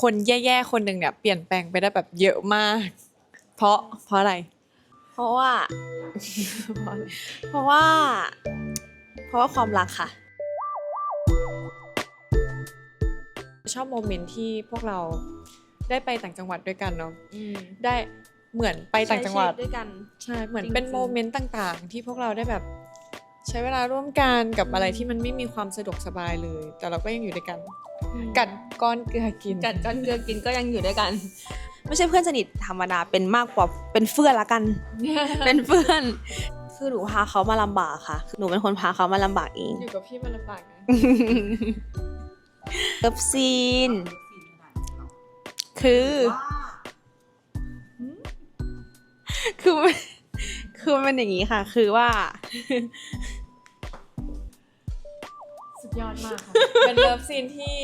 คนแย่ๆคนหนึ่งเนี่ยเปลี่ยนแปลงไปได้แบบเยอะมาก เพราะเพราะอะไร เพราะว่าเพราะอะไรเพราะว่า เพราะว่าความรักค่ะ ชอบโมเมนต์ที่พวกเราได้ไปต่างจังหวัดด้วยกันเนาะได้เหมือนไปต่างจังหวัด ใช้ชีตด้วยกัน ใช่เหมือนจริงๆเป็นโมเมนต์ต่างๆ ที่พวกเราได้แบบ ใช้เวลาร่วมกันกับอะไรที่มันไม่มีความสะดวกสบายเลย แต่เราก็ยังอยู่ด้วยกัน กัดก้อนเกลือกิน กัดก้อนเกลือกินก็ยังอยู่ด้วยกัน ไม่ใช่เพื่อนสนิทธรรมดาเป็นมากกว่าเป็นเพื่อนละกัน เป็นเพื่อนคือหนูพาเขามาลำบากค่ะคือหนูเป็นคนพาเขามาลำบากเองอยู่กับพี่มันลำบากนะเลิฟซีน คือ คือมัน คือมันเป็นอย่างนี้ค่ะ คือว่า สุดยอดมากค่ะ เป็นเลิฟซีนที่